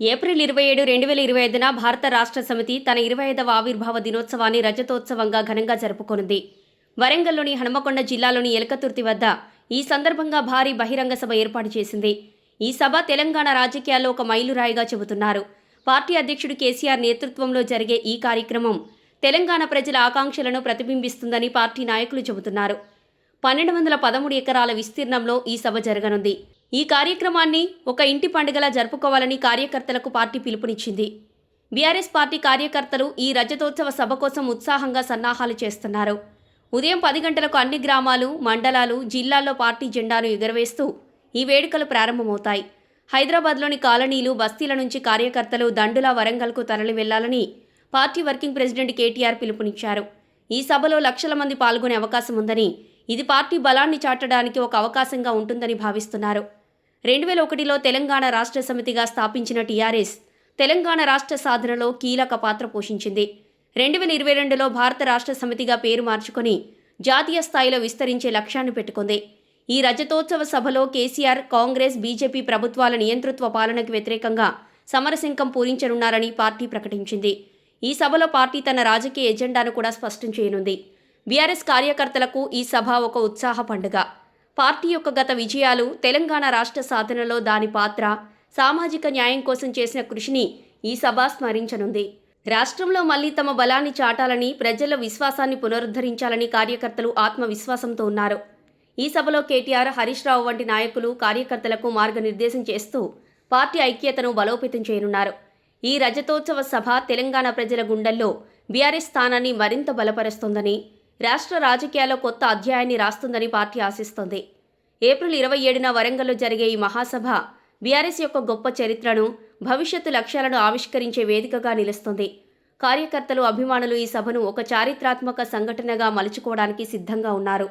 April ఇరవై ఏడు రెండు వేల ఇరవై ఐదున భారత రాష్ట్ర సమితి తన ఇరవై ఐదవ ఆవిర్భావ దినోత్సవాన్ని రజతోత్సవంగా ఘనంగా జరుపుకొనుంది. వరంగల్లోని హనుమకొండ జిల్లాలోని ఎలకతుర్తి వద్ద ఈ సందర్భంగా భారీ బహిరంగ సభ ఏర్పాటు చేసింది. ఈ సభ తెలంగాణ రాజకీయాల్లో ఒక మైలురాయిగా చెబుతున్నారు. పార్టీ అధ్యక్షుడు కేసీఆర్ నేతృత్వంలో జరిగే ఈ కార్యక్రమం తెలంగాణ ప్రజల ఆకాంక్షలను ప్రతిబింబిస్తుందని పార్టీ నాయకులు చెబుతున్నారు. పన్నెండు వందల పదమూడు ఎకరాల విస్తీర్ణంలో ఈ సభ జరగనుంది. ఈ కార్యక్రమాన్ని ఒక ఇంటి పండుగలా జరుపుకోవాలని కార్యకర్తలకు పార్టీ పిలుపునిచ్చింది. బీఆర్ఎస్ పార్టీ కార్యకర్తలు ఈ రజతోత్సవ సభ కోసం ఉత్సాహంగా సన్నాహాలు చేస్తున్నారు. ఉదయం పది గంటలకు అన్ని గ్రామాలు మండలాలు జిల్లాల్లో పార్టీ జెండాను ఎగురవేస్తూ ఈ వేడుకలు ప్రారంభమవుతాయి. హైదరాబాద్లోని కాలనీలు బస్తీల నుంచి కార్యకర్తలు దండులా వరంగల్కు తరలి వెళ్ళాలని పార్టీ వర్కింగ్ ప్రెసిడెంట్ కేటీఆర్ పిలుపునిచ్చారు. ఈ సభలో లక్షల మంది పాల్గొనే అవకాశం ఉందని ఇది పార్టీ బలాన్ని చాటడానికి ఒక అవకాశంగా ఉంటుందని భావిస్తున్నారు. రెండు వేల ఒకటిలో తెలంగాణ రాష్ట్ర సమితిగా స్థాపించిన టీఆర్ఎస్ తెలంగాణ రాష్ట్ర సాధనలో కీలక పాత్ర పోషించింది. రెండు వేల ఇరవై రెండులో భారత రాష్ట్ర సమితిగా పేరు మార్చుకొని జాతీయ స్థాయిలో విస్తరించే లక్ష్యాన్ని పెట్టుకుంది. ఈ రజతోత్సవ సభలో కేసీఆర్ కాంగ్రెస్ బీజేపీ ప్రభుత్వాల నియంతృత్వ పాలనకు వ్యతిరేకంగా సమరశంఖం పూరించనున్నారని పార్టీ ప్రకటించింది. ఈ సభలో పార్టీ తన రాజకీయ ఎజెండాను కూడా స్పష్టం చేయనుంది. బీఆర్ఎస్ కార్యకర్తలకు ఈ సభ ఒక ఉత్సాహ పండుగ. పార్టీ యొక్క గత విజయాలు తెలంగాణ రాష్ట్ర సాధనలో దాని పాత్ర సామాజిక న్యాయం కోసం చేసిన కృషిని ఈ సభ స్మరించనుంది. రాష్ట్రంలో మళ్ళీ తమ బలాన్ని చాటాలని ప్రజల విశ్వాసాన్ని పునరుద్ధరించాలని కార్యకర్తలు ఆత్మవిశ్వాసంతో ఉన్నారు. ఈ సభలో కేటీఆర్ హరీష్ రావు వంటి నాయకులు కార్యకర్తలకు మార్గనిర్దేశం చేస్తూ పార్టీ ఐక్యతను బలోపేతం చేయనున్నారు. ఈ రజతోత్సవ సభ తెలంగాణ ప్రజల గుండెల్లో బీఆర్ఎస్ స్థానాన్ని మరింత బలపరుస్తోందని రాష్ట్ర రాజకీయాల్లో కొత్త అధ్యాయాన్ని రాస్తుందని పార్టీ ఆశిస్తోంది. ఏప్రిల్ ఇరవై ఏడున వరంగల్లో జరిగే ఈ మహాసభ బీఆర్ఎస్ యొక్క గొప్ప చరిత్రను భవిష్యత్తు లక్ష్యాలను ఆవిష్కరించే వేదికగా నిలుస్తుంది. కార్యకర్తలు అభిమానులు ఈ సభను ఒక చారిత్రాత్మక సంఘటనగా మలుచుకోవడానికి సిద్ధంగా ఉన్నారు.